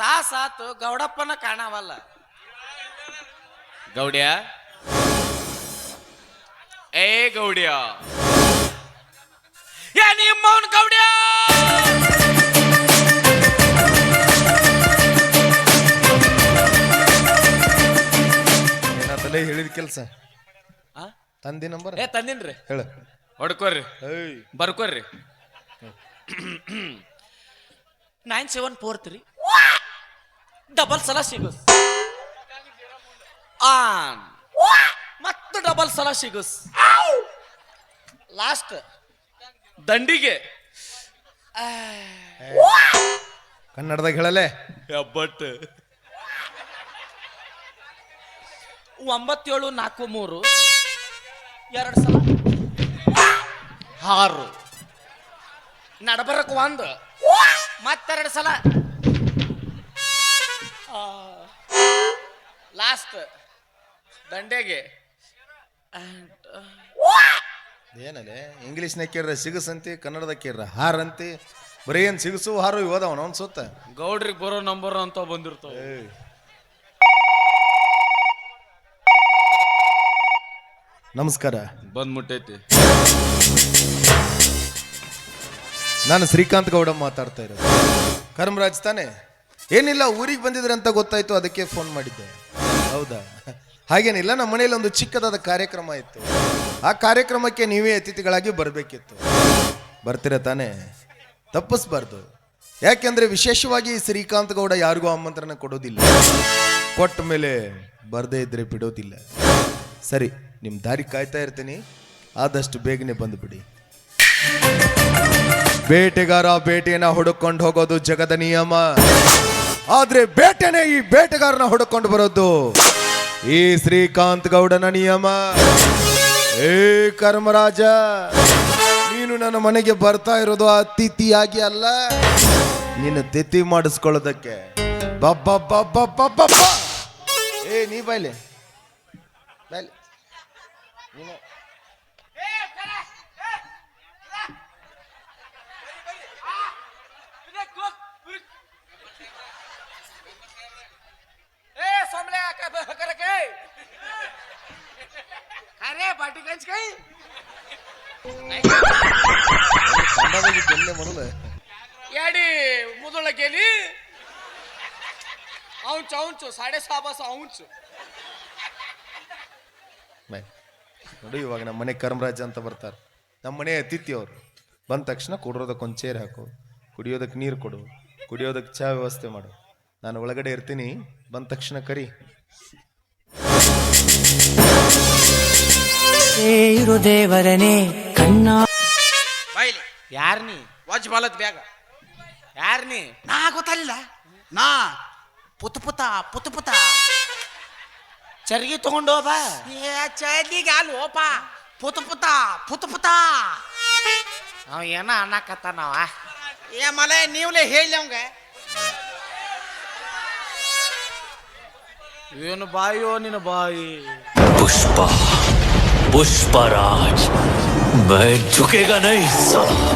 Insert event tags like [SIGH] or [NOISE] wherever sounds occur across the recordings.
ತಾಸಾತು ಗೌಡಪ್ಪನ ಕಾಣವಲ್ಲ. ಗೌಡ್ಯ? ಏ ಗೌಡ್ಯ. ಏ ನಿಮ್ಮವನ್ ಗೌಡ್ಯ! ಏನಾತಲೇ ಹೇಳಿದ ಕೆಲಸ? ಆ? ತಂದಿ ನಂಬರ್? ಏ ತಂದಿನ್ರಿ. ಹೇಳ. ಹೊಡ್ಕೋರಿ ಏಯ್. ಬರ್ಕೋರಿ nine seven four three double ಸಲ ಸಿಗುಸ್ ಆನ್ ಮತ್ತೆ ಡಬಲ್ ಸಲ ಸಿಗುಸ್ ಲಾಸ್ಟ್ ದಂಡಿಗೆ. ಕನ್ನಡದಾಗ ಹೇಳಲೆ. ಬಟ್ ಒಂಬತ್ತೇಳು ನಾಲ್ಕು ಮೂರು. ಎರಡು ಸಲ. ಆರು. ನಡಬರಕ್ ಒಂದು. ಮತ್ತೆರಡು ಸಲ. ಲಾಸ್ಟ್ ದಂಡೆಗೆ. ಏನಲೆ ಇಂಗ್ಲೀಷ್ನಾಗ ಕೇಳ್ರ ಸಿಗಸಂತಿ ಕನ್ನಡದಾಗ ಕೇಳ್ರ ಹಾರಂತಿ. ಬರೀ ಏನ್ ಸಿಗಸು ಹಾರು ಇವದವನ ಅವ್ನು ಸುತ್ತ? ಗೌಡ್ರಿಗೆ ಬರೋ ನಂಬರ್ ಅಂತ ಬಂದಿರ್ತಾವ. ಏಯ್. ನಮಸ್ಕಾರ. ಬಂದ್ ಮುಟ್ಟೈತಿ ನಾನು ಶ್ರೀಕಾಂತ್ ಗೌಡ ಮಾತಾಡ್ತಾ ಇರೋದು. ಕರ್ಮರಾಜ್ ತಾನೆ? ಏನಿಲ್ಲ ಊರಿಗೆ ಬಂದಿದ್ರೆ ಅಂತ ಗೊತ್ತಾಯ್ತು ಅದಕ್ಕೆ ಫೋನ್ ಮಾಡಿದ್ದೆ. ಹೌದಾ? ಹಾಗೇನಿಲ್ಲ ನಮ್ಮ ಮನೆಯಲ್ಲಿ ಒಂದು ಚಿಕ್ಕದಾದ ಕಾರ್ಯಕ್ರಮ ಇತ್ತು. ಆ ಕಾರ್ಯಕ್ರಮಕ್ಕೆ ನೀವೇ ಅತಿಥಿಗಳಾಗಿ ಬರಬೇಕಿತ್ತು. ಬರ್ತೀರ ತಾನೇ? ತಪ್ಪಿಸ್ಬಾರ್ದು. ಯಾಕೆಂದ್ರೆ ವಿಶೇಷವಾಗಿ ಶ್ರೀಕಾಂತ್ ಗೌಡ ಯಾರಿಗೂ ಆಮಂತ್ರಣ ಕೊಡೋದಿಲ್ಲ. ಕೊಟ್ಟ ಮೇಲೆ ಬರದೇ ಇದ್ರೆ ಬಿಡೋದಿಲ್ಲ. ಸರಿ ನಿಮ್ಮ ದಾರಿ ಕಾಯ್ತಾ ಇರ್ತೀನಿ. ಆದಷ್ಟು ಬೇಗನೆ ಬಂದುಬಿಡಿ. ಬೇಟೆಗಾರ, ಬೇಟೆಯನ್ನ ಹುಡುಕೊಂಡು ಹೋಗೋದು ಜಗದ ನಿಯಮ. ಆದ್ರೆ ಬೇಟೆನೆ ಈ ಬೇಟೆಗಾರನ ಹುಡುಕೊಂಡು ಬರೋದು. ಈ ಶ್ರೀಕಾಂತ್ ಗೌಡನ ನಿಯಮ. ಏ ಕರ್ಮರಾಜ, ನೀನು ನನ್ನ ಮನೆಗೆ ಬರ್ತಾ ಇರೋದು ಅತಿಥಿಯಾಗಿ ಅಲ್ಲ. ನಿನ್ನ ತಿಥಿ ಮಾಡಿಸ್ಕೊಳ್ಳೋದಕ್ಕೆ. ಬಬ್ಬಾ ಏ, ನೀ ಬಾಯ್ಲೆ ಬಾಯ್ಲೆ ನೀನು ಏ ಸೊಮ್ಲೆ ಕರಕೆ ಎಡಿ ಮುದುಳ ಕೇಳಿ ಸಾಡೆ ಸಾಬಾಸ ನೋಡು ಇವಾಗ ನಮ್ಮ ಮನೆ ಕರ್ಮರಾಜ ಅಂತ ಬರ್ತಾರೆ. ನಮ್ಮ ಮನೆ ಅತಿಥಿ ಅವರು. ಬಂದ ತಕ್ಷಣ ಕುಡಿಯೋದಕ್ಕೆ ಒಂದು ಚೇರ್ ಹಾಕು. ಕುಡಿಯೋದಕ್ಕೆ ನೀರು ಕೊಡು. ಕುಡಿಯೋದಕ್ಕೆ ಚಹಾ ವ್ಯವಸ್ಥೆ ಮಾಡು. ನಾನು ಒಳಗಡೆ ಇರ್ತೀನಿ. ಬಂದ ತಕ್ಷಣ ಕರಿ. ಇರು ದೇವರನೇ ಕಣ್ಣ ಬಾಯ್ಲಿ ಯಾರ್ ನೀ? ವಜ್ ಬಾಲತ್ ಬ್ಯಾಗ. ಯಾರ್ ನೀ? ನಾ ಗೊತ್ತಾಗಲಿಲ್ಲ ನಾ ಪುತ್ ಪುತ ಪುತ್ ಪುತ. ಚರ್ಗಿ ತಗೊಂಡು ಹೋದ? ಏ ಚರ್ಗಿಗೆ ಅಲ್ಲಿ ಓಪ ಪುತ್ ಪುತ ಪುತ್ ಪುತ. ಅವ ಏನ ಅನ್ನಕತ್ತ ಏ ಮಲೆ ನೀವ್ಲೇ ಹೇಳಿ ಅವಂಗೆ. ಏನು ಬಾಯಿಯೋ ನಿನ್ನ ಬಾಯಿ? ಪುಷ್ಪ. पुष्पराज मैं झुकेगा नहीं साला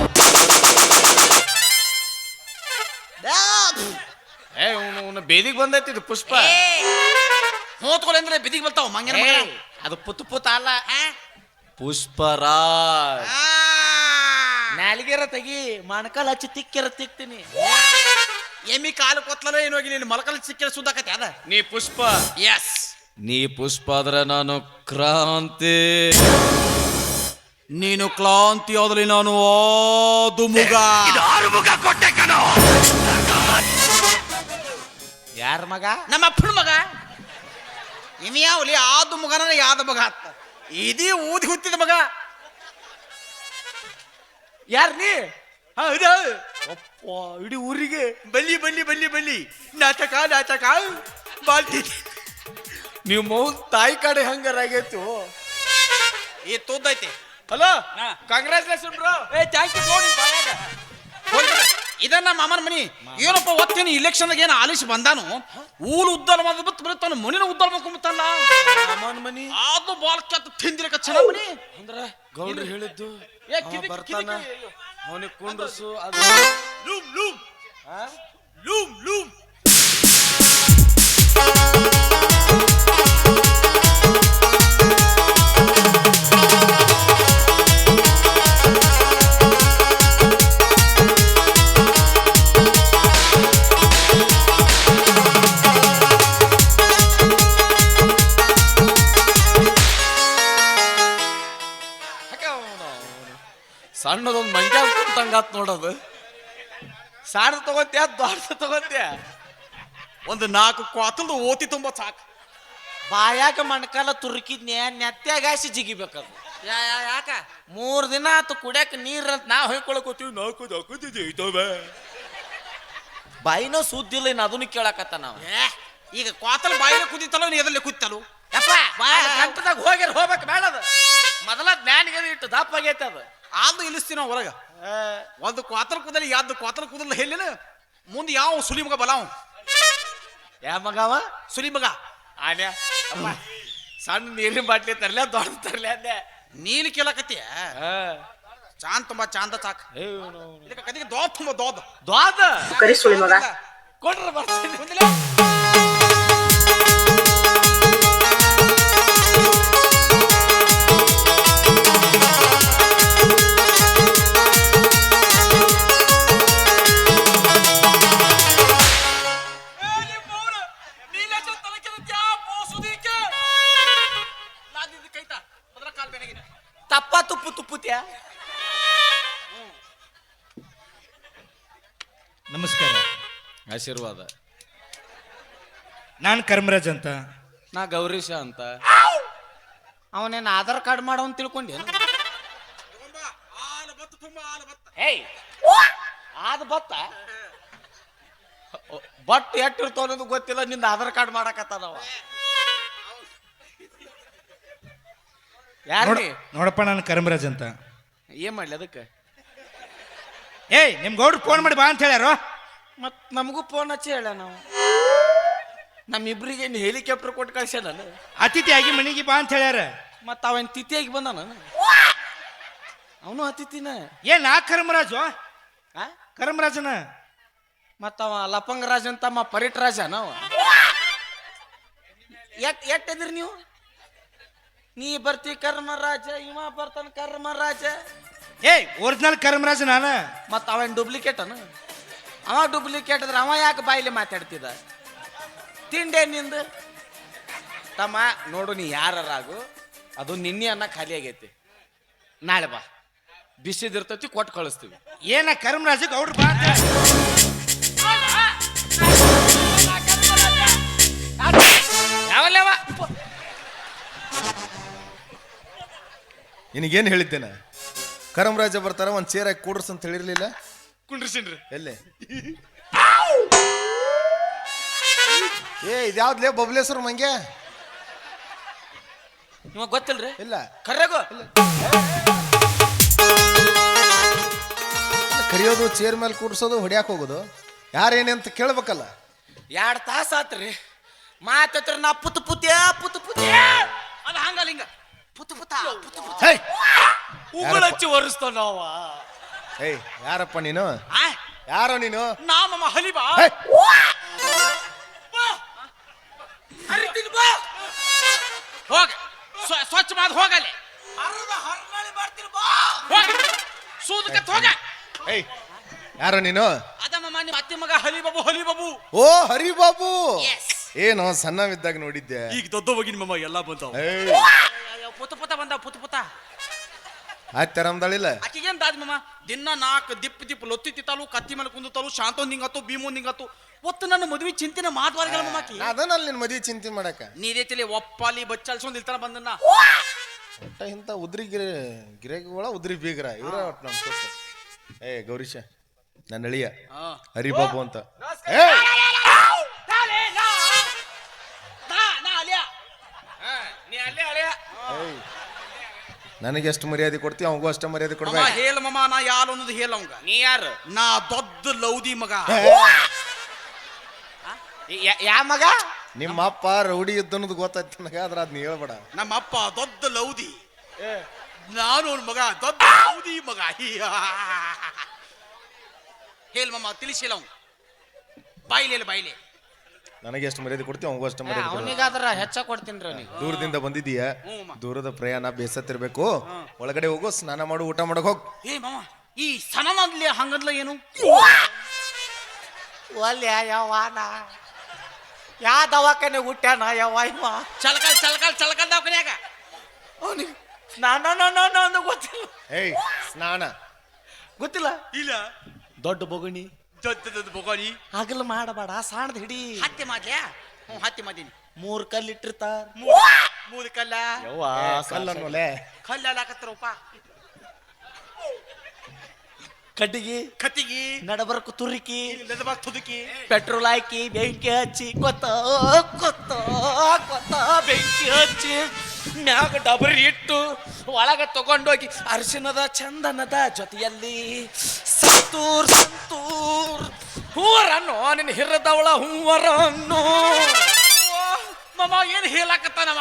ಏ ಅವನು ಬೇದಿಗೆ ಬಂದೈತಿ ಇದು ಪುಷ್ಪ ಹೋತ್ಕೊಲೆ ಅಂದ್ರೆ ಬಿದಿಗೆ ಬರ್ತಾವ ಮಂಗನ ಮಗ ಏ, ಅದು ಪುತ್ ಪುತ್ ಅಲ್ಲ ಪುಷ್ಪರಾಜ್ ಆ. ನಾಲಿಗೆರ ತೆಗಿ ಮಣಕಾಲ್ ಹಚ್ಚಿ ತಿಕ್ಕೆರ ತಿಕ್ತೀನಿ ಎಮ್ಮಿ ಕಾಲು ಕೊತ್ಲಲ್ಲ ಏನು ಹೋಗಿ ನೀನು ಮೊಲಕಲ್ ಸಿಕ್ಕಿರ ಸುದ್ದಾಕತ್ತೆ ಅದ ನೀ ಪುಷ್ಪ ಎಸ್ ನೀ ಪುಷ್ಪ ಆದ್ರೆ ನಾನು ಕ್ರಾಂತಿ. ನೀನು ಕ್ಲಾಂತಿ ಆದ್ರೆ ನಾನು ಓದು ಮುಗ. ಯಾರ ಮಗ? ನಮ್ಮ ಅಪ್ಪನ ಮಗ. ಇನ್ಯಾವಲಿ ಯಾವಲಿ ಆದು ಮಗನ ಯಾದ ಮಗ ಅತ್ತ ಇದೀ ಊದಿ ಹುತ್ತಿದ ಮಗ. ಯಾರ್ ನೀ? ಹೌದಾ. ಅಪ್ಪ ಇಡೀ ಊರಿಗೆ ಬಲ್ಲಿ ಬಲ್ಲಿ ಬಲ್ಲಿ ಬಲ್ಲಿ. ನಾಟಕ ನಾಟಕ. ಬಾಲ್ಟಿ. ನೀವು ಮೌನ್ ತಾಯಿ ಕಡೆ ಹಂಗಾರಾಗೈತು ಈ ತೂದೈತಿ ಹಲೋ? ಹಾ. ಕಂಗ್ರಾಚುಲೇಷನ್ ಬ್ರೋ ಏ ಥ್ಯಾಂಕ್ ಯು ನೋಡಿ ಬಾಯಾಗ. ಇದನ್ನ ಮಾಮನ ಮನಿ. ಏನಪ್ಪ ಒತ್ತೇನು ಇಲೆಕ್ಷನ್ ಏನು ಆಲಿಸಿ ಬಂದಾನು? ಊಲ್ ಉದ್ದಾರ ಮಾಡಿ ಬಿತ್ತು ಬರುತ್ತಾನ ಮನಿನ ಉದ್ದಾರ ಮಾಡ್ಕೊಂಬತ್ತಲ್ಲ ಅಮ್ಮನ ಮನಿ? ಅದು ಬಾಲ್ ಕೆತ್ತ ತಿಂದಿರಕ ಚೆನ್ನಾಗ್ ಮನಿ. ಅಂದ್ರ ಗೌಡ್ರು ಹೇಳಿದ್ದು ಏ, ಅವ ಕಿರಿಕ್- ಬರ್ತಾನ ಕಿರಿಕ್ ಅವನಿಗೆ ಕುಂಡ್ರಸು ಅದು ಲೂಮ್ ಲೂಮ್? Loom loom. ಸಣ್ಣದೊಂದು ಮಂಜ ತಂಗಾತ್ ನೋಡೋದು. ಸಾಣದ ತಗೋತ್ಯಾ ದೊಡ್ಡದ ತಗೋತ್ಯಾ? ಒಂದು ನಾಲ್ಕು ಕ್ವಾತಲ್ದು ಓತಿ ತುಂಬ ಸಾಕು. ಬಾಯಾಗ ಮಣ್ಕಾಲ ತುರುಕಿದ್ನೆ ನೆತ್ಯಾಗಾಸಿ ಜಿಗಿಬೇಕದು. ಯಾ ಯಾ ಯಾಕ? ಮೂರ್ ದಿನ ಆತು ಕುಡ್ಯಾಕ ನೀರ್ ಅಂತ ನಾ ಹೊಯ್ಕೊಳಕೋತೀವಿ ನಾಲ್ಕು ಐತವೆ ಬಾಯಿನೋ ಸುದ್ದಿಲ್ಲ ಇನ್ನು ಅದನ್ನು ಕೇಳಕತ್ತ ನಾವು. ಏ ಈಗ ಕೋತಲ್ ಬಾಯಿನ ಕುದಿತಲ್ಲ ನೀ ಎದಲ್ಲೇ ಕುದಿತಲು ಯಪ್ಪ ಗಂಟದಾಗ ಹೋಗ್ಯಾರ ಹೋಗ್ಬೇಕು ಅದು. ಮೊದಲ ಜ್ಞಾನಿಗೆ ಇಟ್ಟು ದಪ್ಪ ಆಗೈತೆ ಅದು. ಆಂದು ಇಳಿಸ್ತೀವಿ ನಾವು ಒಳಗ ಒಂದು ಕೋತಲ್ ಕುದಲಿ ಯಾವ್ದು ಕ್ವಾತಲ್ ಕುದಲ್ ಹೇಳಿನ ಮುಂದೆ ಯಾವ ಸುಲಿ ಮಗ ಬಲಾವ್ ಯಾ ಮಗವ ಸುಲಿ ಮಗ ಆನ್ಯ. ಸಣ್ಣ ನೀರಿನ ಬಾಟ್ಲಿ ತರ್ಲೆ ದೊಡ್ಡ ತರ್ಲೆ ಅಂದೆ. ನೀಲಿ ಕೇಳಕತ್ತೀಯ ಚಾಂದ್ ತುಂಬಾ ಚಾಂದ ಸಾಕ್. ಕದಿಗೆ ದೋದ್ ತುಂಬಾ ದೋದ್. ದ್ವಾದ ಕರಿ ಸುಳಿ ಮಗ. ಕೊಡ್ರ ಬರ್ತೀನಿ. ಆಶೀರ್ವಾದ. ನಾನು ಕರ್ಮರಾಜ್ ಅಂತ. ನಾ ಗೌರೀಶ ಅಂತ. ಅವನೇನು ಆಧಾರ್ ಕಾರ್ಡ್ ಮಾಡೋ ಅಂತ ತಿಳ್ಕೊಂಡೆ? ಏಯ್! ಆದ ಬತ್ತ? ಬಟ್ ಎಟ್ಟಿರ್ತಾವ ಅನ್ನೋದು ಗೊತ್ತಿಲ್ಲ ನಿಂದ ಆಧಾರ್ ಕಾರ್ಡ್ ಮಾಡಕತ್ತಾನವ ಯಾರು ನೋಡ್- ನೋಡಪ್ಪ ನಾನು ಕರ್ಮರಾಜ್ ಅಂತ. ಏನ್ ಮಾಡ್ಲಿ ಅದಕ್ಕೆ? ಏಯ್ ನಿಮ್ ಗೌಡ್ರು ಫೋನ್ ಮಾಡಿ ಬಾ ಅಂತ ಹೇಳ್ಯಾರೋ? ಮತ್ ನಮಗೂ ಫೋನ್ ಹಚ್ಚಿ ಹೇಳ ನಾವು. ನಮ್ಮಿಬ್ರಿಗೆ ಹೆಲಿಕಾಪ್ಟರ್ ಕೊಟ್ಟು ಕಳ್ಸ್ಯಾನ ಅತಿಥಿಯಾಗಿ ಮನೆಗೆ ಬಾ ಅಂತ ಹೇಳ್ಯಾರ. ಮತ್ತ ಅವನ್ ತಿಥಿಯಾಗಿ ಬಂದಾನ. ಅವನು ಅತಿಥಿನ. ಏನ್ ಆ ಕರ್ಮರಾಜು? ಆ? ಕರ್ಮರಾಜನ? ಮತ್ತ ಅವ ಲಪಂಗ ರಾಜ ಅಂತ ಅಮ್ಮ ಪರಿಟ್ ರಾಜ ನಾವ ಎಟ್ ಎಟ್ ಎದ್ರಿ ನೀವು? ನೀ ಬರ್ತಿ ಕರ್ಮರಾಜ ಇವ ಬರ್ತಾನ ಕರ್ಮರಾಜ. ಏ ಒರಿಜಿನಲ್ ಕರ್ಮರಾಜ ನಾನ. ಮತ್ತ ಅವನ್ ಡೂಪ್ಲಿಕೇಟ್ ಅನ. ಅವ ಡೂಪ್ಲಿಕೇಟ್ ಅದ್ರ ಅವ ಯಾಕೆ ಬಾಯಿಲಿ ಮಾತಾಡ್ತಿದ್ದ ತಿಂಡೆ ನಿಂದು? ತಮ್ಮ, ನೋಡು ನೀ ಯಾರಾಗು ಅದು ನಿನ್ನೆ ಅನ್ನ ಖಾಲಿ ಆಗೈತಿ. ನಾಳೆ ಬಾ. ಬಿಸಿದಿರ್ತತಿ ಕೊಟ್ಟು ಕಳಿಸ್ತೀವಿ. ಏನ ಕರ್ಮರಾಜಕ್ಕೆ ಗೌಡ್ರು ಬಾ ನಿನಗೇನು ಹೇಳಿದ್ದೇನೆ? ಕರಮರಾಜ ಬರ್ತಾರ, ಒಂದು ಚೇರ್ ಹಾಕಿ ಕೂಡ್ರಸ್ ಅಂತ ಹೇಳಿರ್ಲಿಲ್ಲ? ಕುಂಡ್ರಿಸಿನ್ರಿ. ಎಲ್ಲೇ? ಏ ಇದ್ಯಾವ್ದ್ಲೇ ಬಬ್ಲೇಶ್ವರ ಮಂಗೆ ನಿಮಗ್ ಗೊತ್ತಿಲ್ರಿ? ಇಲ್ಲ. ಕರ್ರಗು! ಕರಿಯೋದು ಚೇರ್ ಮೇಲೆ ಕೂಡ್ಸೋದು ಹೊಡ್ಯಾಕ್ ಹೋಗೋದು. ಯಾರೇನೆ ಅಂತ ಕೇಳ್ಬೇಕಲ್ಲ? ಎರಡ್ ತಾಸ ಆತ್ರಿ. ಮಾತತ್ರ ನಾ ಪುತ್ ಪುತ್ಯ ಪುತ್ ಪುತ್ಯ ಅದ ಹಂಗಲ್ಲ ಹಿಂಗ. ಪುತ್ ಪುತ ಪುತ್ ಪುತ. ಉಗುಳಚ್ಚಿ ಏಯ್ ಯಾರಪ್ಪ ನೀನು? ಆ? ಯಾರೋ ನೀನು? ನಾಮಮ್ಮ ಹಲಿಬಾ? ಹೇಯ್, ಹರಿತೀನಿ ಬಾ! ಹೋಗ. ಸ್ವ- ಸ್ವಚ್ಛ ಮಾಡಿ ಹೋಗಲಿ ಅರ್ಧ ಹರ್ನಾಳಿ ಬಾ! ಹೋಗ. ಸೂದಕತ್ ಹೋಗ. ಏಯ್ ಯಾರೋ ನೀನು? ಅದಮ್ಮ ನಿಮ್ಮ ಅತ್ತೆ ಮಗ ಹಲಿಬಾಬು ಹಲಿಬಾಬು. ಓ ಹರಿಬಾಬು! ಏನೋ ಸಣ್ಣವಿದ್ದಾಗ ನೋಡಿದ್ದೆ. ಈಗ ದೊಡ್ಡ ಹೋಗಿ ನಿಮ್ಮಮ್ಮ ಎಲ್ಲ ಬಂದವ. ಏಯ್! ಪುತ ಪುತ ಬಂದ ಪುತ ಪುತ. ಆಯ್ತಾರಮ್ದಾಳಿಲ್ಲ ಆಕಿಗೇನ್ ದಾದ್ ಮಾಮ ದಿನ ನಾಲ್ಕು ದಿಪ್ ದಿಪ್ ಲೊತ್ತಿ ತಿತ್ತಾಲು ಕತ್ತಿ ಮೇಲೆ ಕುಂದುತ್ತಾಲು ಶಾಂತೊಂದ್ ಹಿಂಗತ್ತು ಭೀಮೊಂದ್ ಹಿಂಗತ್ತು ಒತ್ತು ನನ್ನ ಮದುವೆ ಚಿಂತಿನ ಮಾತುವಾರಿಗಳ ಮಮ್ಮಾಕಿ ಅದನಲ್ಲಿ ನಿನ್ ಮದುವೆ ಚಿಂತೆ ಮಾಡಕ ನೀರೇತಿಲಿ ಒಪ್ಪಾಲಿ ಬಚ್ಚಲ್ಸೊಂದ್ ಇಲ್ತಾನ ಬಂದನ್ನ ಒಟ್ಟ ಇಂಥ ಉದ್ರಿ ಗಿರೆ ಗಿರೆಗಳ ಉದ್ರಿ ಬೀಗ್ರ ಇವ್ರ ಒಟ್ಟು ನಮ್ ಸೊಸೆ. ಏ ಗೌರೀಶ ನನ್ನ ಅಳಿಯ ಹರಿಬಾಬು ಅಂತ ಏಯ್ ನೀ ಅಲ್ಲೇ ಅಳಿಯ ಏಯ್. ನನಗೆ ಎಷ್ಟು ಮರ್ಯಾದೆ ಕೊಡ್ತೀವಿ ಅವಂಗೂ ಅಷ್ಟು ಮರ್ಯಾದೆ ಕೊಡ್ಬೇಕು ಹೇಳ ಮಮ್ಮ ನಾ ಯಾರು ಅನ್ನೋದು ಹೇಳ ಅವಂಗ ನೀ ಯಾರು? ನಾ ದೊಡ್ಡ ಲೌದಿ ಮಗ. ಯಾ ಮಗ? ನಿಮ್ಮ ಅಪ್ಪ ರೌಡಿ ಇದ್ದನ್ನೋದು ಗೊತ್ತಾಯ್ತು ನನಗೆ ಆದ್ರೆ ಅದ್ನ ಹೇಳ್ಬೇಡ. ನಮ್ಮ ಅಪ್ಪ ದೊಡ್ಡ ಲೌದಿ. ನಾನು ಅವ್ನ ಮಗ ದೊಡ್ಡ ಲೌದಿ ಮಗ. ಹೇಳ ಮಮ್ಮ ತಿಳಿಸಿಲ್ಲ ಅವ್ ಬಾಯಿಲೆ ಬಾಯಿಲೆ. ನನಗೆ ಎಷ್ಟು ಮರ್ಯಾದೆ ಕೊಡ್ತೀವಿ ಅವಂಗೂ ಅಷ್ಟು ಮರ್ಯಾದೆ ಅವನಿಗಾದ್ರ ಹೆಚ್ಚ ಕೊಡ್ತೀನಿ ರೀ ದೂರದಿಂದ ಬಂದಿದೀಯ ದೂರದ ಪ್ರಯಾಣ ಬೇಸತ್ತಿರ್ಬೇಕು. ಒಳಗಡೆ ಹೋಗು ಸ್ನಾನ ಮಾಡು ಊಟ ಮಾಡಕ್ ಹೋಗ್. ಏ ಮಾಮ ಈ ಸನನದ್ಲಿ ಹಂಗದ್ಲ ಏನು? ಒಲ್ಯ ಯವ್ವಾನ ಯಾ ದವಾಖಾನೆ ಹುಟ್ಟ್ಯಾನ ಯವ್ವ ಇವ? ಚಲಕಲ್ ಚಲಕಲ್ ಚಲಕಲ್ ದವಾಖಾನ್ಯಾಗ. ಅವನಿಗೆ ಸ್ನಾನ ನಾನು ಗೊತ್ತಿಲ್ಲ. ಏಯ್ ಸ್ನಾನ. ಗೊತ್ತಿಲ್ಲ? ಇಲ್ಲ. ದೊಡ್ಡ ಬೊಗಣಿ. ದೊಡ್ಡ ಹಗಲ್ ಬೊಗಾನಿ ಹಗಲು ಮಾಡಬೇಡ ಸಾಣದ್ ಹಿಡಿ. ಹತ್ತಿ ಮಾಡ್ಲ್ಯಾ? ಹ್ಞೂ ಹತ್ತಿ ಮಾಡೀನಿ ಮೂರ್ ಕಲ್ ಇಟ್ಟಿರ್ತಾರ ಮೂರ್ ಕಲ್ಲ. ಕಲ್ಲನ್ನೋಲೆ ಕಲ್ಲ ಹಾಕತ್ತಾರಪ್ಪ ಕಡ್ಡಿಗೆ ಕತ್ತಿಗಿ ನಡಬರ್ಕ ತುರುಕಿ ಬಾ ತುದುಕಿ. ಪೆಟ್ರೋಲ್ ಹಾಕಿ ಬೆಂಕಿ ಹಚ್ಚಿ ಕೊತ್ತ ಕೊತ್ತ ಕೊತ್ತ ಬೆಂಕಿ ಹಚ್ಚಿ ಮ್ಯಾಗ ಡಬರಿ ಇಟ್ಟು ಒಳಗ ತಗೊಂಡೋಗಿ ಅರಿಶಿನದ ಚಂದನದ ಜೊತೆಯಲ್ಲಿ ಸಂತೂರ್ ಸಂತೂರ್ ಹೂವರನ್ನು ನಿನ್ನ ಹಿರದವಳ ಹೂವರನ್ನು. ಮಮ್ಮ ಏನು ಹೇಳಾಕತ್ತಾನವ?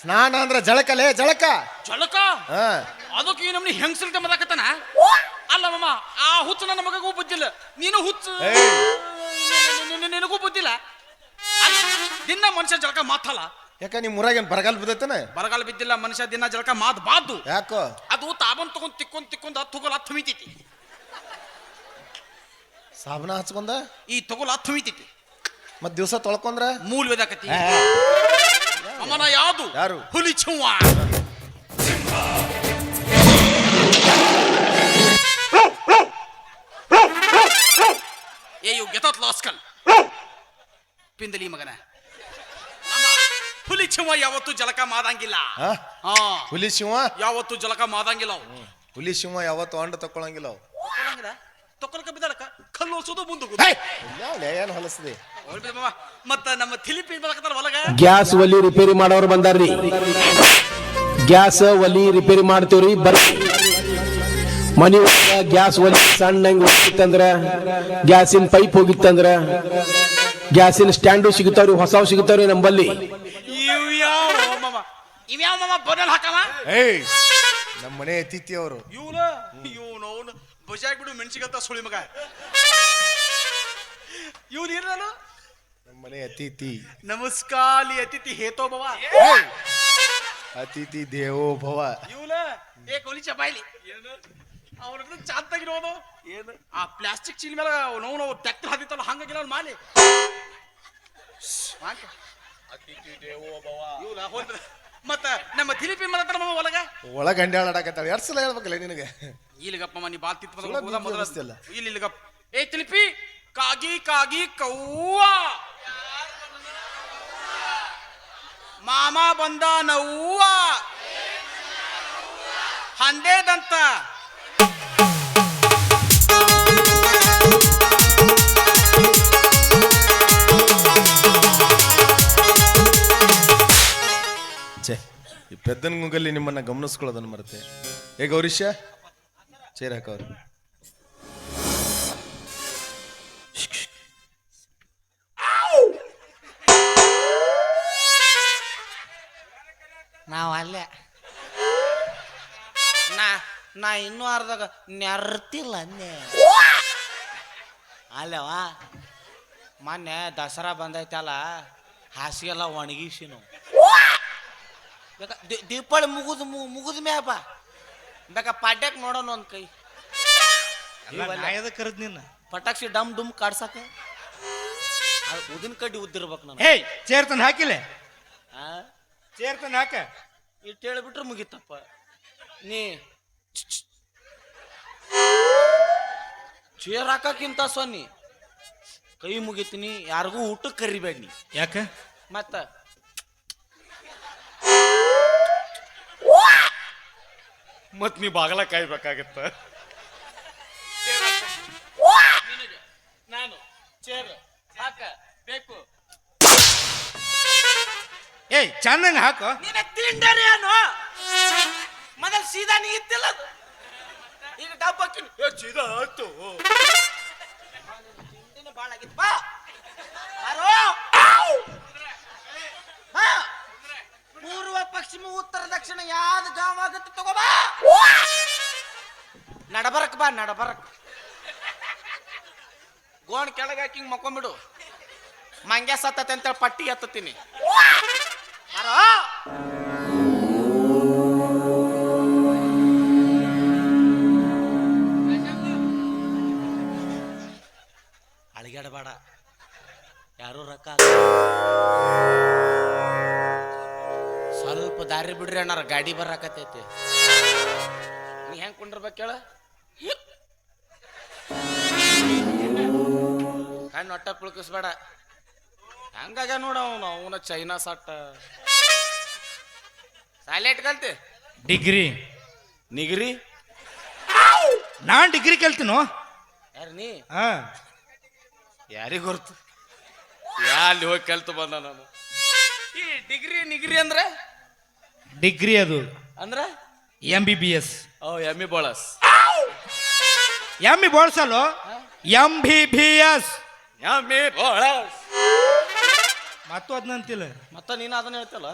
ಸ್ನಾನ ಅಂದ್ರ ಜಳಕಲೆ ಜಳಕ. ಜಳಕ? ಹಾ. ಅದಕ್ಕೆ ಈ ನಮ್ನಿ ಹೆಂಗಸಲ್ಕ ಮದಾಕತ್ತಾನ ಅಲ್ಲ ಮಮ್ಮ ಆ ಹುಚ್ಚು ನನ್ನ ಮಗಗೂ ಬುದ್ಧಿಲ್ಲ. ನೀನು ಹುಚ್ಚು? ಏಯ್. ನಿನ- ನಿನ- ನಿನಗೂ ಬುದ್ಧಿಲ್ಲ? ಅಲ್ಲ ದಿನ ಮನುಷ್ಯ ಜಳಕ ಮಾತಲ್ಲ. ಯಾಕ ನಿಮ್ ಊರಾಗೇನ್ ಬರಗಾಲ ಬಿದ್ದೈತನ? ಬರಗಾಲ ಬಿದ್ದಿಲ್ಲ ಮನುಷ್ಯ ದಿನ ಜಳಕ ಮಾತ್ ಬಾದ್ದು ಯಾಕೋ? ಅದು ತಾಬನ್ ತಗೊಂಡ್ ತಿಕ್ಕೊಂಡ್ ತಿಕ್ಕೊಂಡ್ ಹತ್ತು ತೊಗೊಲ್ ಹತ್ತು ಮಿತೈತಿ ಸಾಬನ ಹಚ್ಕೊಂಡ? ಈ ತೊಗೊಲ್ ಹತ್ತು ಮತ್ತೆ ಮತ್ ದಿವ್ಸ ತೊಳ್ಕೊಂಡ್ರ? ಮೂಲ ವೇದಾಕತಿ. ಏ, ಅಮ್ಮನ ಯಾವುದು? ಯಾರು? ಹುಲಿ ಚುವ್ವ. ಏ ಯು ಗೆತತ್ ಲಾಸ್ಕಲ್ ಪಿಂದಲಿ ಮಗನ. ಹುಲಿ ಚುವ್ವ ಯಾವತ್ತು ಜಲಕ ಮಾದಂಗಿಲ್ಲ. ಆ? ಹಾ. ಹುಲಿ ಸಿಂಹ ಯಾವತ್ತು ಜಲಕ ಮಾದಂಗಿಲ್ಲ ಅವು. ಹುಲಿ ಸಿಂಹ ಯಾವತ್ತು ಅಂಡ ತಕೊಳಂಗಿಲ್ಲ ಅವು. ತಕೊಳಂಗಿಲ್ಲ? ಬಿದ್ದಾಳಕ ಕಲ್ಲು ಓಸೋದು ಮುಂದೆ ಏನು ಹೊಲಸದಿ? ಮತ್ತ ನಮ್ಮ ಫಿಲಿಪೀನ್ ಬರಕತ್ತಾರ ಒಳಗ ಗ್ಯಾಸ್ ಒಲಿ ರಿಪೇರಿ ಮಾಡೋರು ಬಂದಾರ್ರಿ. ಗ್ಯಾಸ್ ಒಲಿ ರಿಪೇರಿ ಮಾಡ್ತೀವ್ರಿ ಬರ್ರಿ ಮನಿ ಗ್ಯಾಸ್ ಒಲಿ ಸಣ್ಣಂಗ್ ಹೋಗಿತ್ತಂದ್ರ ಗ್ಯಾಸಿನ ಪೈಪ್ ಹೋಗಿತ್ತಂದ್ರ ಗ್ಯಾಸಿನ ಸ್ಟ್ಯಾಂಡು ಸಿಗುತ್ತಾವ್ರಿ ಹೊಸವು ಸಿಗುತ್ತಾವ್ರಿ ನಂಬಲ್ಲಿ. ಇವ್ಯಾವ ಮಾಮ ಇವ್ ಬೋನಲ್ ಹಾಕವ? ಏಯ್ ನಮ್ಮ ಮನೆ ಅತಿಥಿ ಅವರು. ಇವನ? ಇವನು ಬಜಾಗ್ ಬಿಡು ಮೆಣಸಿಗತ್ತ ಸುಳಿ ಮಗ. ಇವನು ಏನು ನಮ್ಮ ಮನೆ ಅತಿಥಿ. ನಮಸ್ಕಾಲಿ ಅತಿಥಿ ಹೇತೋ ಭವ. ಅತಿಥಿ ದೇವೋ ಭವ. ಇವನ? ಏ ಕೊಲಿ ಚಪಾಯಿಲಿ ಅವನ ಚಾಂತಾಗಿರೋದು ಏನು? ಆ ಪ್ಲಾಸ್ಟಿಕ್ ಚೀಲ ಮೇಲೆ ನೋವು ನಾವು ಟ್ಯಾಕ್ಟರ್ ಹಾದಿತ್ತಲ್ಲ ಹಂಗಾಗಿಲ್ಲ ಅವ್ನು ಮಾಲಿ. ಅತಿಥಿ ದೇವೋ ಭವ. ಇವನ ಹೋದ ಮತ್ತ ನಮ್ಮ ತಿಲಿಪಿ ಮಾತಾಡ ನಮ್ಮ ಒಳಗ? ಒಳಗ ಗಂಡ್ಯಾಳಾಡಕತ್ತಾಳ ಎರಡ್ ಸಲ ಹೇಳ್ಬೇಕಲ್ಲ ನಿನಗೆ? ಇಲ್ಲಿಗಪ್ಪ ಮನಿ ಬಾಲ್ ತಿತ್ ಮೊದಲ ಅನಿಸ್ತಿಲ್ಲ. ಇಲ್ಲಿ ಇಲ್ಲಿಗಪ್ಪ. ಏ ತಿಲಿಪಿ ಕಾಗಿ ಕಾಗಿ ಕವ್ವ. ಮಾಮಾ ಬಂದ ನವ್ವ. ಹಂದೇದಂತ. ಈ ಪೆದ್ದನ ಗುಂಗಲ್ಲಿ ನಿಮ್ಮನ್ನ ಗಮನಿಸ್ಕೊಳ್ಳೋದನ್ನ ಮರತೆ. ಏ ಗೌರೀಶ, ಚೇರ್ ಹಾಕವ್ರು. ನಾವು ಅಲ್ಲೇ. ನಾ ನಾ ಇನ್ನೂ ಅರ್ಧಾಗ ನೆರ್ತಿಲ್ಲ ಅಂದೆ ಅಲ್ಲವಾ ಮೊನ್ನೆ ದಸರಾ ಬಂದೈತಲ್ಲ, ಹಾಸಿಗೆಲ್ಲ ಒಣಗಿಸಿ ನಾವು ಬೇಕಾ ದಿ- ದೀಪಾವಳಿ ಮುಗಿದು ಮುಗಿದ ಮ್ಯಾ ಬಾ. ಬೇಕಾ ಪಾಡ್ಯಕ್ ನೋಡೋಣ ಒಂದ್ ಕೈ. ಕರೆದ್ ನಿನ್ನ? ಪಟಾಕ್ಷಿ ಡಮ್ ಡುಮ್ ಕಾಡ್ಸಾಕ? ಅದು ಉದಿನ ಕಡ್ಡಿ ಉದ್ದಿರ್ಬೇಕು ನಾನು ಹೇ ಚೇರ್ ತಂದು ಹಾಕಿಲ್ಲ? ಆ? ಚೇರ್ ತಂದು ಹಾಕ? ಇಟ್ಟು ಹೇಳ್ಬಿಟ್ರೆ ಮುಗೀತಪ್ಪ. ನೀ ಚೇರ್ ಹಾಕಕ್ಕಿಂತ ಸೊನ್ನಿ ಕೈ ಮುಗಿತೀನಿ ಯಾರಿಗೂ ಊಟಕ್ಕೆ ಕರಿಬೇಡ. ನೀ ಯಾಕ? ಮತ್ತ ಮತ್ ನೀ ಬಾಗಲ ಕಾಯ್ಬೇಕಾಗತ್ತ. ನಾನು. ಚೇರ್. ಹಾಕ. ಬೇಕು. ಏಯ್ ಚಂದಂಗ ಹಾಕು. ನಿನ್ನ ತಿಂಡರಿ ಏನು? ಮೊದಲು ಸೀದಾ ನೀ ಇತ್ತಿಲ್ಲ ಅದು. ಈಗ ಡಬ್ಬ ಹಾಕಿನಿ. ಏ, ಸೀದಾ ಆಯ್ತು. ತಿಂಡಿನ ಭಾಳ ಆಗಿತ್ತು ಬಾ. ಬಾರೋ. ಬಾ. ಪೂರ್ವ, ಪಶ್ಚಿಮ, ಉತ್ತರ, ದಕ್ಷಿಣ ಯಾವ ಗಾಂವ್ ಆಗುತ್ತೆ ತಗೋ ಬಾ ನಡಬರಕ್ ಬಾ, ನಡಬರಕ್. ಗೋಣ್ ಕೆಳಗೆ ಹಾಕಿ ಮಕ್ಕೊಂಬಿಡು ಮಂಗ್ಯ ಸತ್ತತೆ ಅಂತೇಳಿ ಪಟ್ಟಿ ಎತ್ತತೀನಿ. ಅಳಿಗಾಡಬೇಡ. ಯಾರು ರೊಕ್ಕ ದಾರಿ ಬಿಡ್ರಿ ಅಣ್ಣಾರ? ಗಾಡಿ ಬರಾಕತೈತಿ ನೀ ಹೆಂಗ್ ಕುಂಡಿರ್ಬೇಕು ಹೇಳ ಕಣ್ಣು ಹೊಟ್ಟೆ ಪುಳ್ಕಿಸ್ಬೇಡ. ಹಂಗಾಗ ನೋಡ ಅವನು ಅವನ ಚೈನಾ ಸಟ್ಟ ಸಾಲೇಟ್ ಕಲ್ತಿ ಡಿಗ್ರಿ. ನಿಗ್ರಿ? ನಾನ್ ಡಿಗ್ರಿ ಕಲ್ತೀನೋ ಯಾರು ನೀ? ಹಾ. ಯಾರಿಗೆ ಗೊತ್ತು ಎಲ್ಲಿ ಹೋಗಿ ಕಲ್ತು ಬಂದ ನಾನು. ಈ ಡಿಗ್ರಿ ನಿಗ್ರಿ ಅಂದ್ರೆ? ಡಿಗ್ರಿ ಅದು. ಅಂದ್ರೆ? ಎಂ ಬಿ ಬಿ ಎಸ್ ಓ ಎಮ್ಮಿ ಬೋಳಸ್ ಎಂ ಬಿ ಬೋಳ್ಸಲ್ಲು ಎಂ ಬಿ ಬಿ ಎಸ್ ಎಮ್ಮಿ ಬೋಳಸ್ ಮತ್ತು ಅದನ್ನಂತಿಲ್ಲ ಮತ್ತ ನೀನು ಅದನ್ನ ಹೇಳ್ತಲ್ಲ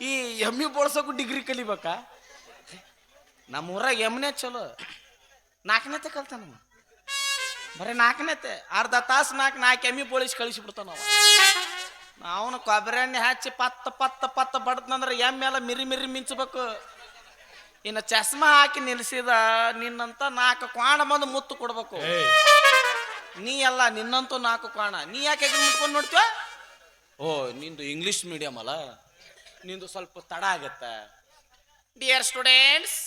ಈ ಎಮ್ಮಿ ಬೋಳ್ಸೋಕು ಡಿಗ್ರಿ ಕಲಿಬೇಕಾ? ನಮ್ಮ ಊರಾಗ ಎಮ್ನೆ ಚಲೋ. ನಾಲ್ಕನೇತೆ ಕಲ್ತಾನ ಬರೇ ನಾಲ್ಕನೇತೆ ಅರ್ಧ ತಾಸು ನಾಲ್ಕು ನಾಲ್ಕು ಎಮ್ಮಿ ಬೋಳಿಸಿ ಕಳಿಸಿಬಿಡ್ತಾನ ಅವ ಅವನು ಕೊಬ್ಬರಿ ಎಣ್ಣೆ ಹಚ್ಚಿ ಪತ್ತ ಪತ್ತ ಪತ್ತ ಬಡದ್ನಂದ್ರೆ ಎಮ್ಮೆಲ್ಲ ಮಿರಿ ಮಿರಿ ಮಿಂಚಬೇಕು. ಇನ್ನು ಚಸ್ಮಾ ಹಾಕಿ ನಿಲ್ಸಿದ ನಿನ್ನಂತ ನಾಲ್ಕು ಕ್ವಾಣ ಬಂದು ಮುತ್ತು ಕೊಡ್ಬೇಕು. ನೀ ಅಲ್ಲ ನಿನ್ನಂತೂ ನಾಲ್ಕು ಕ್ವಾಣ. ನೀ ಯಾಕೆ ಮುಟ್ಕೊಂಡು ನೋಡ್ತೀವ ಓ ನಿಂದು ಇಂಗ್ಲಿಷ್ ಮೀಡಿಯಂ ಅಲ್ಲ? ನಿಂದು ಸ್ವಲ್ಪ ತಡ ಆಗತ್ತೆ. Dear students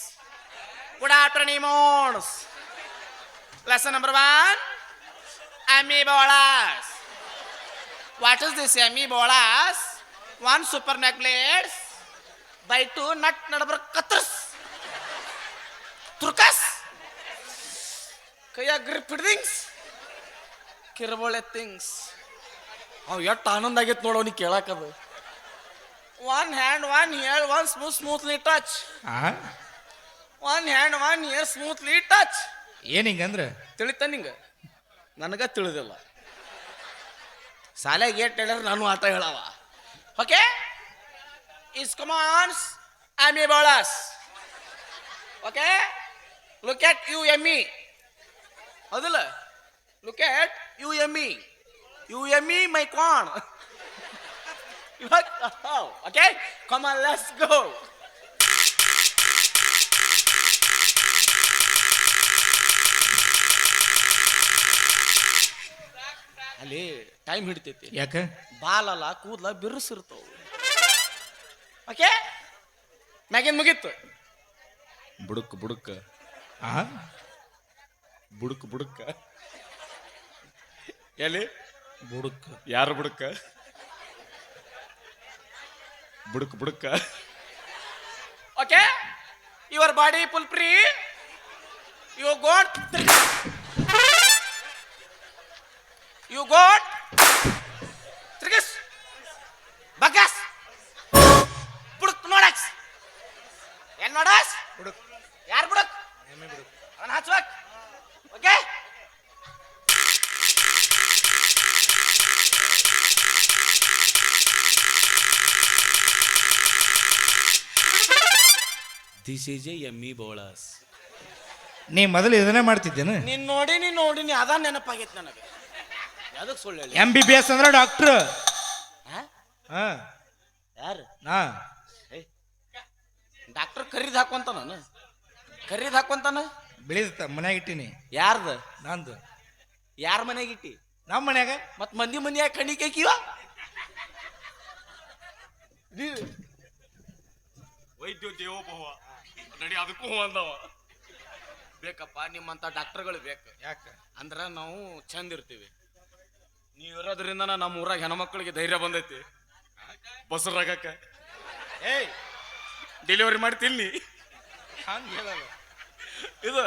good afternoons lesson number one ಅಮೀಬೋಳಾಸ್ what is this ಬೋಳಾಸ್ ಒನ್ ಸೂಪರ್ ನೆಕ್ಲೇಟ್ಸ್ ಬೈ ಟು ನಟ್ ನಡಬರ್ ಕತ್ರಸ್ ತುರ್ಕಸ್ ಕೈಯ ಗ್ರಿಪ್ ಹಿಡ್ದಿಂಗ್ಸ್ ಕಿರಬೋಳೆ ಥಿಂಗ್ಸ್ ಅವ್ ಎಷ್ಟು ಆನಂದ ಆಗೈತೆ ನೋಡು ಅವ್ನಿಗೆ ಕೇಳಕ್ಕದು one hand one here one smooth smoothly touch one hand one here smoothly touch ಏನು ಹಿಂಗಂದ್ರೆ? ತಿಳಿತ ನಿಂಗೆ? ನನಗ ತಿಳಿದಿಲ್ಲ. ಶಾಲೆಗೆ ಏಟ್ ಹೇಳಿದ್ರೆ ನಾನು ಆಟ ಹೇಳವ. ಓಕೆ ಇಸ್ ಕಮಾನ್ಸ್ ಆಮಿ ಬಾಳಸ್ okay look at you M ಹೌದಿಲ್ಲ? Look at you M E U M E ಮೈ [LAUGHS] ಇವಾಗ ಓಕೆ ಕಮಾನ್ ಲೆಟ್ಸ್ ಗೋ ಅಲ್ಲಿ ಟೈಮ್ ಹಿಡಿತೈತಿ. ಯಾಕೆ? ಬಾಲಲ್ಲ ಕೂದಲ ಬಿರುಸಿರ್ತಾವ. ಓಕೆ ಮ್ಯಾಗಿನ್ ಮುಗೀತು. ಬುಡುಕ್ ಬುಡುಕ್. ಆ? ಬುಡುಕ್ ಬುಡುಕ್. ಎಲ್ಲಿ? ಬುಡುಕ್. ಯಾರು ಬುಡುಕ? ಬುಡುಕ್ ಬುಡುಕ. Okay your body full free you got you got ತಿರ್ಗಿಸ್ ಬಗ್ಗಸ್ ಬುಡುಕ್ ನೋಡಕ್ಸ್ ಏನ್ ನೋಡಸ್ ಬುಡುಕ್ ಯಾರು ಬುಡುಕ್ ಅವನ ಹಚ್ಬೇಕು ಓಕೆ ದಿಸ್ ಈಸ್ ಎ ಎಮ್ಮಿ ಬೋಳಸ್ ನೀ ಮೊದಲು ಇದನ್ನೇ ಮಾಡ್ತಿದ್ದೇನೆ? ನೀನ್ ನೋಡಿ ನೀನ್ ನೋಡಿ ನೀ ಅದ ನೆನಪಾಗೈತೆ ನನಗೆ. ಯಾವ್ದಕ್ ಸುಳ್ಳು ಹೇಳಿ ಎಂ ಬಿ ಬಿ ಎಸ್ ಅಂದ್ರೆ ಡಾಕ್ಟರ್ ಹಾ? ಹಾ. ಯಾರು? ನಾ ಡಾಕ್ಟರ್ ಕರೀದ್ ಹಾಕೊಂತ ನಾನು ಕರೀದ್ ಹಾಕೊಂತಾನ? ಬೆಳೆದ ಮನ್ಯಾಗ ಇಟ್ಟಿನಿ. ಯಾರ್ದ? ನಂದು. ಯಾರ ಮನ್ಯಾಗ ಇಟ್ಟಿ? ನಮ್ಮ ಮನ್ಯಾಗ. ಮತ್ ಮಂದಿ ಮಂದಿಯಾಗ ಕಣ್ಣಿ ಕೇಕಿವ? ವೈದ್ಯ ದೇವೋಭವ. ನಡಿ ಅದಕ್ಕೂ ಅಂದವ. ಬೇಕಪ್ಪ ನಿಮ್ಮಂತ ಡಾಕ್ಟರ್ಗಳು ಬೇಕು. ಯಾಕೆ? ಅಂದ್ರ ನಾವು ಚಂದ ಇರ್ತೀವಿ. ನೀವು ಇರೋದ್ರಿಂದ ನಮ್ಮ ಊರಾಗ ಹೆಣ್ಮಕ್ಳಿಗೆ ಧೈರ್ಯ ಬಂದೈತಿ. ಬಸರಾಗಕ್ಕ ಏಯ್ ಡೆಲಿವರಿ ಮಾಡ್ತೀನಿ ಹಂಗೆ ಹೇಳಲ್ಲ ಇದು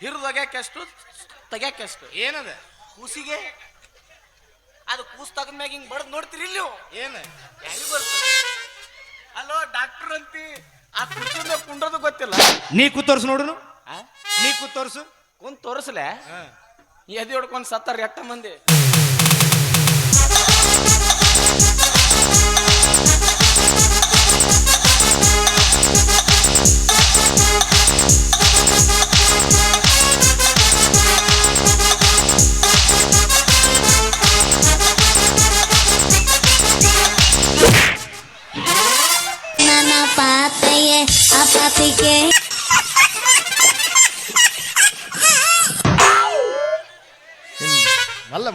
ಹಿರಿದು ಎಷ್ಟು? ತೆಗ್ಯಾಕೆಷ್ಟು ಏನದ? ಕೂಸಿಗೆ? ಅದು ಕೂಸ್ ತಗದ್ಮ್ಯಾಗ ಹಿಂಗ್ ಬಡದ್ ನೋಡ್ತೀರಿ ಇಲ್ಲಿ ಏನು? ಯಾರಿಗ್ ಬರ್ತದೆ ಅಲ್ಲೋ ಡಾಕ್ಟರ್ ಅಂತಿ. ಆ ಕುರ್ಚಿಂದ ಕುಂಡ್ರದ ಗೊತ್ತಿಲ್ಲ. ನೀ ಕೂತೋರ್ಸು ನೋಡುನು? ಆ? ನೀ ಕೂತೋರ್ಸು? ಕುಂತ್ ತೋರಿಸ್ಲೆ? ಹಾ. ಎದಿ ಹೊಡ್ಕೊಂಡ್ ಸತ್ತಾರ ಎಟ್ಟ ಮಂದಿ? ನನ್ನ ಪಾತೆಯೇ ಅಪಾತಿಗೆ ಅಲ್ಲ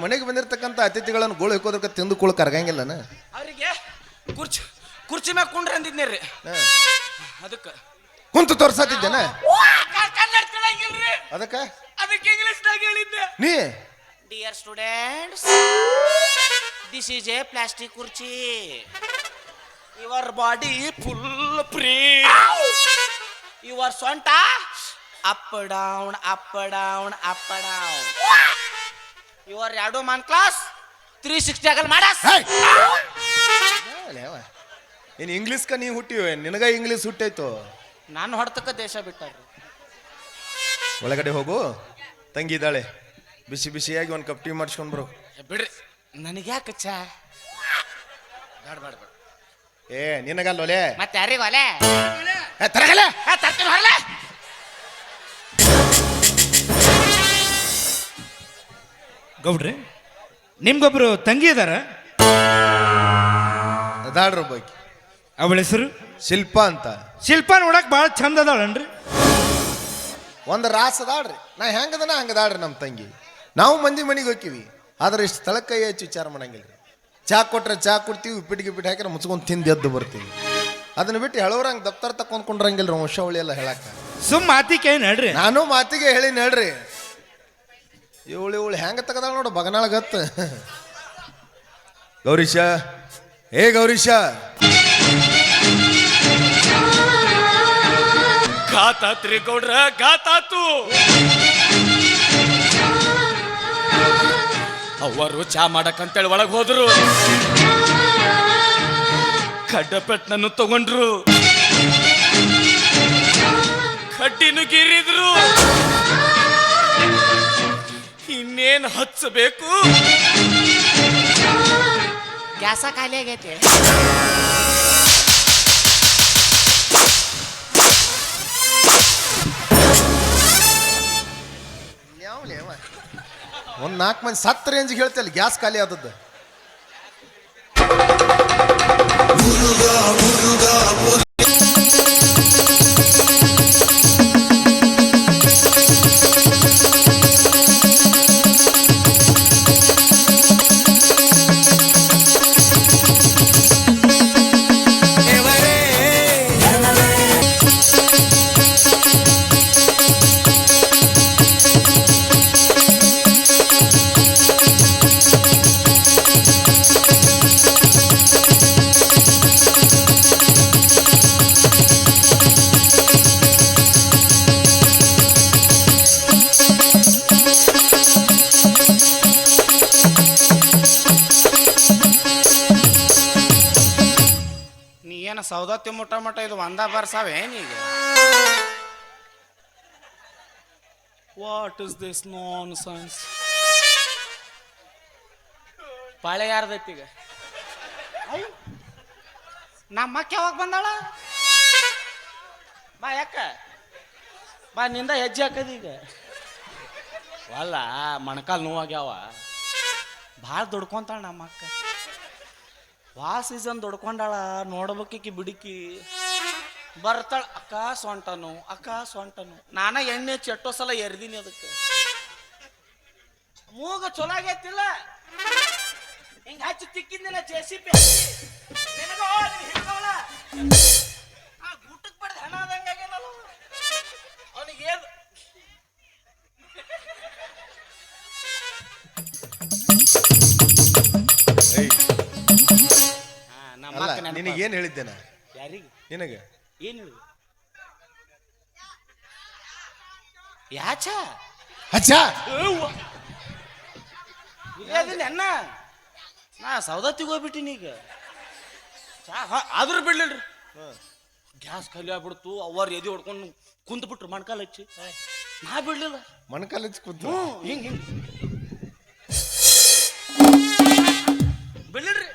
ಮನೆಗೆ ಬಂದಿರತಕ್ಕಂಥ ಅತಿಥಿಗಳನ್ನು ಗೋಳು ಹಾಕೋದಕ್ಕೆ ತಿಂದುಕೊಳ್ಳ ಕರಗಂಗಿಲ್ಲನ ಅವರಿಗೆ ಕುರ್ಚಿ ಕುರ್ಚಿ ಮ್ಯಾಗ ಕುಂಡ್ರಿ ಅಂದಿದ್ನೇರಿ. ಅದಕ್ಕೆ. ಕುಂತು ತೋರ್ಸತ್ತಿದ್ದೇನ ಕನ್ನಡ ತಿಳಿ ಅದಕ್ಕೆ? ಅದಕ್ಕ ಅದಕ್ಕೆ ಇಂಗ್ಲಿಷ್ನಾಗ ಹೇಳಿದ್ದೆ. ನೀ? Dear students this is a plastic ಕುರ್ಚಿ. Your body full free your ಸೊಂಟ up down up down up down your ಎರಡು ಮನ್ ಕ್ಲಾಸ್ ತ್ರೀ ಸಿಕ್ಸ್ಟಿ ಆಗಲ್ ಮಾಡಸ್. ಇನ್ ಕ ನೀ ಹುಟ್ಟಿವೆ ನಿನಗ ಇಂಗ್ಲಿಷ್ ಹುಟ್ಟೈತು? ನಾನು ಹೊಡ್ತಕ್ಕ ದೇಶ ಬಿಟ್ಟಾರ್ರಿ ಒಳಗಡೆ ಹೋಗು ತಂಗಿ ಇದ್ದಾಳೆ. ಬಿಸಿ ಬಿಸಿಯಾಗಿ ಒಂದು ಕಪ್ ಟೀ ಮಾಡಿಸ್ಕೊಂಡ್ ಬರು. ಬಿಡ್ರಿ ನನಗೆ ಯಾಕೆ ಚಾ ಬೇಡ ಬೇಡ ಬೇಡ. ಏ ನಿನಗಲ್ಲೋಲೆ ಮತ್ತೆ ಯಾರಿಗೆ ಒಲೆ? ತರ್ತೀನಿ ಹೊರಲೆ. ಗೌಡ್ರೆ ನಿಮ್ಗೊಬ್ರು ತಂಗಿ ಇದಾರ? ಅದಾಡ್ರ ಬಗ್ಗೆ ಅವಳ ಹೆಸರು? ಶಿಲ್ಪ ಅಂತ. ಶಿಲ್ಪ ನೋಡಕ್ ಭಾಳ ಚಂದ ಅದಾಳನ್ರಿ. ಒಂದು ರಾಸ್ ಅದಾಡ್ರಿ ನಾ ಹೆಂಗದನ ಹಂಗದಾಡ್ರಿ ನಮ್ಮ ತಂಗಿ. ನಾವು ಮಂದಿ ಮನೆಗೆ ಹೋಗ್ತೀವಿ ಆದ್ರೆ ಇಷ್ಟು ಸ್ಥಳಕ್ಕೆ ಕೈ ಹಚ್ಚಿ ವಿಚಾರ ಮಾಡಂಗಿಲ್ರಿ. ಚಾ ಕೊಟ್ರೆ ಚಾ ಕೊಡ್ತೀವಿ ಉಪ್ಪಿಟ್ಟು ಗಿಪ್ಪಿಟ್ಟು ಹಾಕಿದ್ರೆ ಮುಚ್ಕೊಂಡು ತಿಂದು ಎದ್ದು ಬರ್ತೀವಿ. ಅದನ್ನ ಬಿಟ್ಟು ಹೇಳೋರಂಗೆ ದಪ್ತರ ತಕೊಂಡ್ಕೊಂಡ್ರಂಗಿಲ್ರಿ ವಂಶಾವಳಿ ಎಲ್ಲ ಹೇಳಕ್ಕ. ಸುಮ್ಮ ಮಾತಿಗೆ ಏನು ನಡ್ರಿ. ನಾನು ಮಾತಿಗೆ ಹೇಳಿ ಹೇಳ್ರಿ ಇವಳು ಇವಳು ಹೆಂಗ ತೆಗದಾಳ ನೋಡು ಬಗನಾಳಗತ್ತ ಗೌರೀಶ ಏ ಗೌರೀಶ. ಗಾತಾತ್ರಿ ಗೌಡ್ರ ಗಾತಾತು ಅವರು ಚಾ ಮಾಡಕ್ಕಂತೇಳಿ ಒಳಗೆ ಹೋದ್ರು. ಕಡ್ಡಪೆಟ್ನನ್ನು ತಗೊಂಡ್ರು. ಕಡ್ಡಿನು ಗೀರಿದ್ರು. ಇನ್ನೇನ್ ಹಚ್ಚಬೇಕು? ಗ್ಯಾಸ ಖಾಲಿ ಆಗೈತೆ. ಒಂದ್ ನಾಲ್ಕು ಮಂದಿ ಸತ್ ರೇಂಜ್ ಹೇಳ್ತಲ್ಲ ಗ್ಯಾಸ್ ಖಾಲಿ ಆದದ್ದು. ಸೌದತ್ತಿ ಮುಟ್ಟ ಮುಟ ಇದು ಒಂದ ಬರ್ಸಾವೆ ನೀಗ ವಾಟ್ ಇಸ್ ದಿಸ್ ನಾನ್ ಸೈನ್ಸ್ ಪಾಳೆ ಯಾರ್ದೈತಿಗ ನಮ್ಮ ಅಕ್ಕ ಯಾವಾಗ ಬಂದಾಳ? ಬಾ ಯಾಕ? ಬಾ ನಿಂದ ಹೆಜ್ಜೆ ಹಾಕದೀಗ ಅಲ್ಲ ಮಣಕಾಲ್ ನೋವಾಗ್ಯಾವ. ಭಾಳ ದುಡ್ಕೊಂತಾಳ ನಮ್ಮ ಅಕ್ಕ ವಾ ಸೀಸನ್ ದೊಡ್ಕೊಂಡಾಳ ನೋಡ್ಬೇಕಿ ಬಿಡಕಿ. ಬರ್ತಾಳ, ಅಕ್ಕ ಸೊಂಟನು ಅಕ್ಕ ಸೊಂಟನು. ನಾನ ಎಣ್ಣೆ ಚೆಟ್ಟೋ ಸಲ ಎರ್ದೀನಿ ಅದಕ್ಕೆ. ಮೂಗ ಚಲೋ ಆಗೈತಿಲ್ಲ. ಹಿಂಗ ಹಚ್ಚಿ ತಿಕ್ಕಿದ್ನಿಲ್ಲ ಜೆ ಸಿ ಪಿ ಗೂಟಕ್ ಬಡ್ದು ಹಣ ಆದಂಗಾಗ್ಯಾನಲ್ಲ ಅವನಿಗೆ ಏನು ನಮ್ಮ ಅಲ್ಲ ನಿನಗೆ ನೆನಪಾದ. ಹೇಳಿದ್ದೆ ನಾ ಯಾರಿಗೆ? ನಿನಗೆ? ಏನು ಯಾಚ? ನಾ ಸೌದತ್ತಿಗೆ ಹೋಗ್ಬಿಟ್ಟಿನಿ ಈಗ. ಚಾ ಆದ್ರೂ ಬಿಡ್ಲಿಲ್ರಿ. ಗ್ಯಾಸ್ ಖಾಲಿ ಆಗ್ಬಿಡ್ತು ಅವ್ರ ಎದಿ ಹೊಡ್ಕೊಂಡು ಕುಂತ್ ಬಿಟ್ರು ಮಣ್ಕಾಲ್ ಹಚ್ಚಿ. ನಾ ಬಿಡ್ಲಿಲ್ಲ. ಮಣ್ಕಾಲ್ ಹಚ್ಚಿ ಕುಂತು. ಹಿಂಗ್ ಹಿಂಗ್. ಬಿಡ್ಲಿಲ್ರಿ.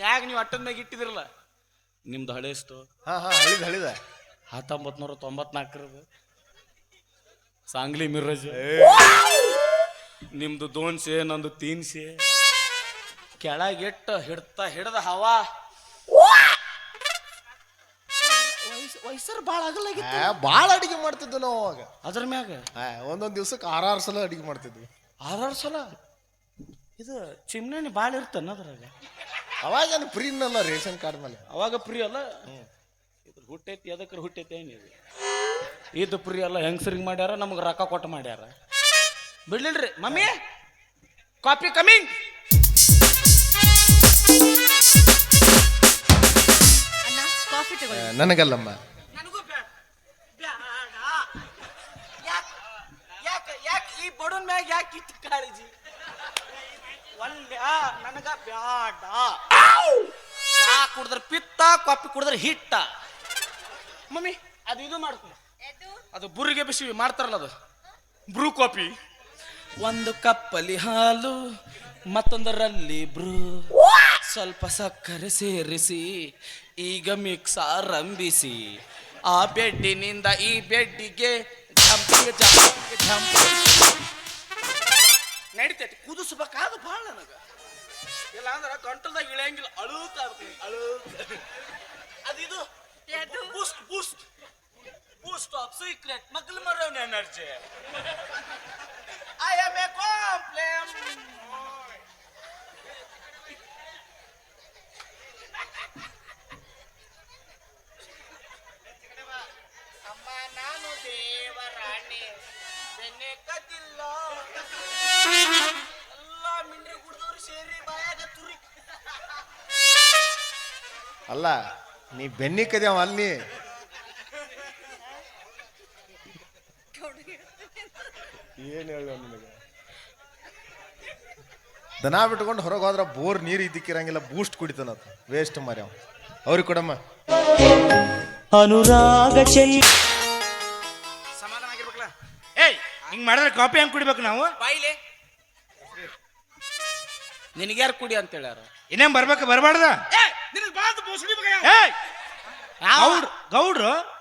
ಮ್ಯಾಗ ನೀವು ಅಟ್ಟದ ಮ್ಯಾಗ ಇಟ್ಟಿದಿರಲ್ಲ. ನಿಮ್ದು ಹಳೆ ಎಷ್ಟು ಹಾ ಹಾ ಹಳಿದ ಹಳಿದ. ಹತ್ತೊಂಬತ್ ನೂರ ತೊಂಬತ್ನಾಲ್ಕರದು ಸಾಂಗ್ಲಿ ಮಿರಜ್ ನಿಮ್ದು ದೋನ್ಸೆ ನಂದು ತೀನ್ಸೆ. ಕೆಳಗಿಟ್ಟ ಹಿಡ್ತಾ ಹಿಡ್ದ ಹವಾ. ವಯಸ್ಸರ್ ಭಾಳ ಆಗಲಾಗಿತ್ತು ಭಾಳ ಅಡಿಗೆ ಮಾಡ್ತಿದ್ವಿ ನಾವು ಅವಾಗ. ಅದ್ರ ಮ್ಯಾಗ? ಒಂದೊಂದ್ ದಿವ್ಸಕ್ಕೆ ಆರಾರು ಸಲ ಅಡಿಗೆ ಮಾಡ್ತಿದ್ವಿ. ಆರಾರು ಸಲ? ಇದು ಚಿಮ್ನೆ ಭಾಳ ಇರ್ತನ ಅದ್ರಾಗ? ಅವಾಗೇನು ಫ್ರೀನಲ್ಲ ರೇಷನ್ ಕಾರ್ಡ್ ಮೇಲೆ? ಅವಾಗ ಫ್ರೀ ಅಲ್ಲ? ಇದ್ರ ಹುಟ್ಟೈತಿ ಅದಕ್ಕೆ ಹುಟ್ಟೈತಿ ಏನಿದೆ ಇದು? ಪ್ರಿ ಅಲ್ಲ ಹೆಂಗ್ಸರಿಂಗ್ ಮಾಡ್ಯಾರ ನಮ್ಗೆ ರೊಕ್ಕ ಕೊಟ್ಟು ಮಾಡ್ಯಾರ. ಬಿಡ್ಲಿಲ್ರಿ ಮಮ್ಮಿ? ಕಾಪಿ ಕಮಿಂಗ್ ಅಣ್ಣ ಕಾಫಿ ತಗೊಳ್ಳಿ. ನನಗಲ್ಲಮ್ಮ. ನನಗೂ ಯಾಕೆ ಯಾಕೆ ಯಾಕೆ ಈ ಬಡವನ್ ಮ್ಯಾಗ ಯಾಕೆ ಇಟ್ಟು ಕಾಳಜಿ? ಒಲ್ಯ ನನಗ ಬ್ಯಾಡ. ಚಾ ಕುಡಿದ್ರೆ ಪಿತ್ತ ಕಾಫಿ ಕುಡಿದ್ರೆ ಹಿಟ್ಟ. ಮಮ್ಮಿ ಅದು ಇದು ಮಾಡ್ಕೊ. ಅದು ಬುರಿಗೆ ಬಿಸಿ ಮಾಡ್ತಾರಲ್ಲ ಅದು. Bru coffee. ಒಂದು ಕಪ್ಪಲ್ಲಿ ಹಾಲು ಮತ್ತೊಂದರಲ್ಲಿ ಬ್ರೂ. ಸ್ವಲ್ಪ ಸಕ್ಕರೆ ಸೇರಿಸಿ ಈಗ ಮಿಕ್ಸ್ ಆರಂಭಿಸಿ. ಆ ಬೆಡ್ಡಿನಿಂದ ಈ ಬೆಡ್ಡಿಗೆ ಜಂಪಿಗೆ ಜಂಪಿಗೆ ಜಂಪ್ ಕುದಿಸ್ಬೇಕಾದ ಭಾಳ ನನಗೆ. ಇಲ್ಲ ಅಂದ್ರೆ ಗಂಟಲ್ದಾಗ ಇಳಿಯಂಗಿಲ್ಲ ಅಳುತ್ತಾ ಇರ್ತೀನಿ ಅಳು ಅದಿದು Boost Boost. Boost of secret ಮಗ್ಲು ಮರೋನ್ energy. I am a Complan ಅಲ್ಲ ನೀ ಬೆನ್ನಿ ಕದ್ಯಾವ ಅಲ್ಲಿ. ಏನ್ ಹೇಳ ನಿನಗೆ? ದನ ಬಿಟ್ಕೊಂಡು ಹೊರಗೆ ಹೋದ್ರೆ ಬೋರ್ ನೀರು ಇದ್ದಕ್ಕಿರಂಗಿಲ್ಲ ಬೂಸ್ಟ್ ಕುಡಿತಾನ ವೇಸ್ಟ್ ಮಾರ್ಯಾವ ಅವ್ರಿಗೆ ಕೊಡಮ್ಮ. ಅನುರಾಗ ಚೆಲ್ಲಿ ಸಮಾಧಾನ ಆಗಿರ್ಬೇಕಲ್ಲ ಏಯ್ ಹಿಂಗ್ ಮಾಡಿದ್ರೆ ಕಾಪಿ ಹೆಂಗ್ ಕುಡಿಬೇಕು ನಾವು? ಬಾಯಿಲೆ. ನಿನಗ್ಯಾರು ಕುಡಿ ಅಂತ ಹೇಳ್ಯಾರ ಇನ್ನೇನ್ ಬರ್ಬೇಕು ಬರಬಾರ್ದ ಬಾದ ಬೋಸಡಿ ಮಗ ಏಯ್ ಗೌಡ್ ಗೌಡ್ರು?